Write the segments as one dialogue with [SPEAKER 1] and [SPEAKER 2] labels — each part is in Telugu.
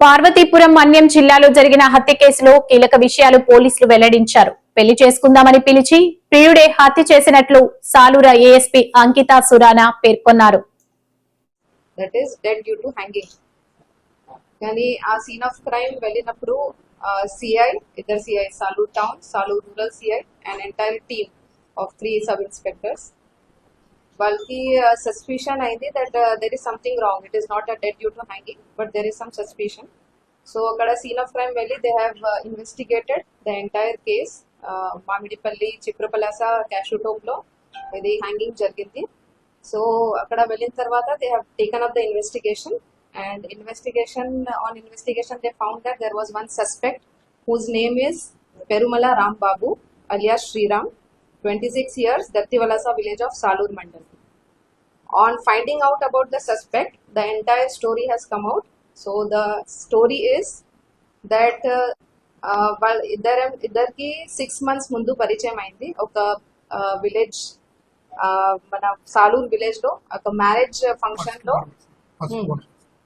[SPEAKER 1] పార్వతీపురం మన్యం జిల్లాలో జరిగిన హత్య కేసులో కీలక విషయాలు పోలీసులు వెల్లడించారు. పెళ్ళి చేసుకుందామని పిలిచి ప్రియుడే హత్య చేసినట్లు సాలూర ఏఎస్పీ అంకిత సురానా పేర్కొన్నారు.
[SPEAKER 2] That is dead due to hanging కానీ ఆ సీన్ ఆఫ్ క్రైమ్ వెళ్ళినప్పుడు సిఐ ఇద్దరు CI Salur town Salur rural CI and entire team of three sub inspectors వాళ్ళకి సస్పిషన్ అయింది that there is something wrong it is not a dead due to hanging but there is some suspicion so అక్కడ సీన్ ఆఫ్ క్రైమ్ వెళ్ళి they have investigated the entire case Mamidipalli Chiprapalasa క్యాషూటోప్లో ఇది హ్యాంగింగ్ జరిగింది సో అక్కడ వెళ్ళిన తర్వాత they have taken up the investigation and investigation on investigation they found that there was one suspect whose name is Perumala Ram Babu alias Sriram twenty six years Dattivalasa village of Salur mandal on finding out about the suspect the entire story has come out. So the story is that uh, uh, వాళ్ళ ఇద్దరు ఇద్దరికి సిక్స్ మంత్స్ ముందు పరిచయం అయింది. ఒక విలేజ్ మన సాలూర్ విలేజ్లో ఒక మ్యారేజ్ ఫంక్షన్లో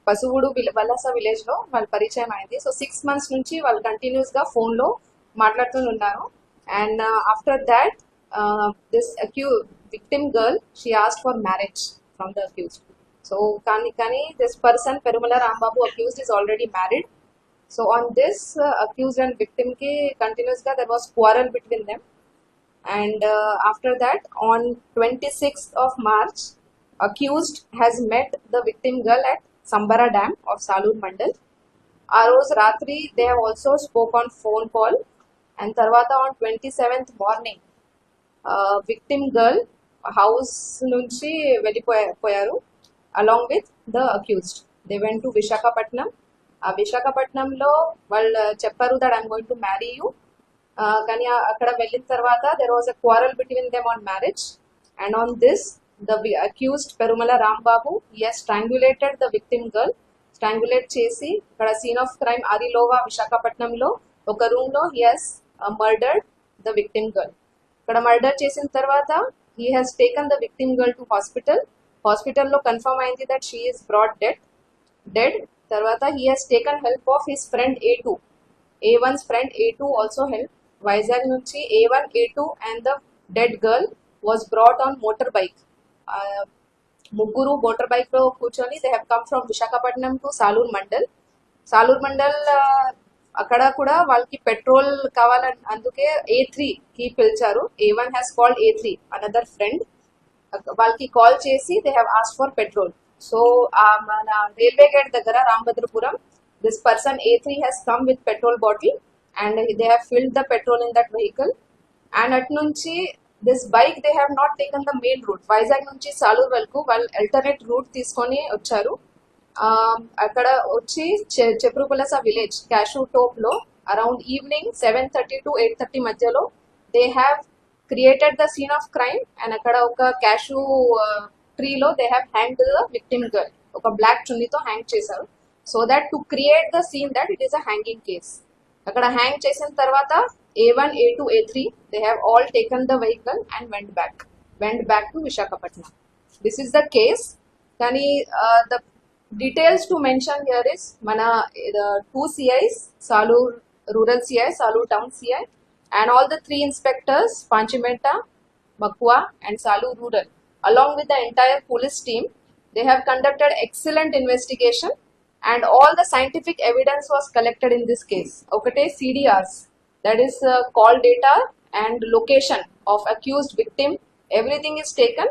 [SPEAKER 2] పసువుడు విల- వలస విలేజ్లో వాళ్ళు పరిచయం అయింది. సో సిక్స్ మంత్స్ నుంచి వాళ్ళు కంటిన్యూస్గా ఫోన్లో మాట్లాడుతూ ఉన్నారు. And after that uh, this accused victim girl, she asked for marriage from the accused. So Kani, Kani this person Perumala Rambabu accused is already married. So on this uh, accused and victim ke continuous ka there was quarrel between them. And uh, after that on 26th of March, accused has met the victim girl at Sambara Dam of Salur Mandal. Aroz Ratri they have also spoke on phone call and Tarvata on 27th morning victim girl house నుంచి వెళ్ళిపోయారు పోయారు. Along with the accused they went to Visakhapatnam ఆ విశాఖపట్నంలో వాళ్ళు చెప్పారు that I'm going to marry you కానీ అక్కడ వెళ్ళిన తర్వాత there was a quarrel between them on marriage and on this the accused Perumala Rambabu is strangulated the victim girl strangulate చేసి ఇక్కడ సీన్ ఆఫ్ క్రైమ్ అరిలోవా విశాఖపట్నంలో ఒక రూమ్లో is murdered the victim girl ఇక్కడ మర్డర్ చేసిన తర్వాత he has taken the victim girl to hospital హాస్పిటల్లో కన్ఫర్మ్ అయింది that she is brought dead dead తర్వాత he has taken help of his friend A two A one's friend A two also help Vizag నుంచి A one A two and the dead girl was brought on motor bike ముగ్గురు మోటార్ బైక్లో కూర్చొని they have come from Visakhapatnam to Salur mandal Salur mandal అక్కడ కూడా వాళ్ళకి పెట్రోల్ కావాలని అందుకే ఏ త్రీ కి పిలిచారు. A one has called A three another friend వాళ్ళకి కాల్ చేసి they have asked for petrol so మన రైల్వే గేట్ దగ్గర Rambhadrapuram this person A three has come with petrol bottle and they have filled the petrol in that vehicle and అటు నుంచి this bike they have not taken the main route Vizag నుంచి సాలూర్ వరకు వాళ్ళు అల్టర్నేట్ రూట్ తీసుకొని వచ్చారు. అక్కడ వచ్చి చెప్రుపులస village cashew టోప్లో around evening seven thirty to eight thirty మధ్యలో they have created the scene of crime and అక్కడ ఒక cashew ట్రీలో they have hang the victim girl ఒక బ్లాక్ చున్నీతో హ్యాంగ్ చేశారు. So that to create the scene that it is a hanging case అక్కడ హ్యాంగ్ చేసిన తర్వాత A one A two A three they have all taken the vehicle and went back went back to Visakhapatnam this is the case కానీ the Details to mention here is మన two CIs Salur rural CI Salur town CI and all the three inspectors పాంచిమెంట Makwa and Salu Rural, along with the entire police team, they have conducted excellent investigation and all the scientific evidence was collected in this case. Okate CDRs, that is uh, call data and location of accused victim, everything is taken.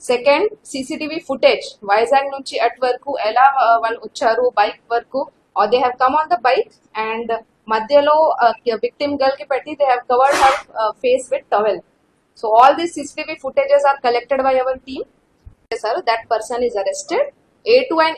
[SPEAKER 2] Second CCTV footage Vizag నుంచి అట్ వరకు ఎలా uh, వాళ్ళు వచ్చారు బైక్ వరకు they have come on the bike and మధ్యలో విక్టిమ్ గర్ల్కి పెట్టి they have covered her face with towel so all these CCTV footages are collected by our team చేశారు that person is arrested A two and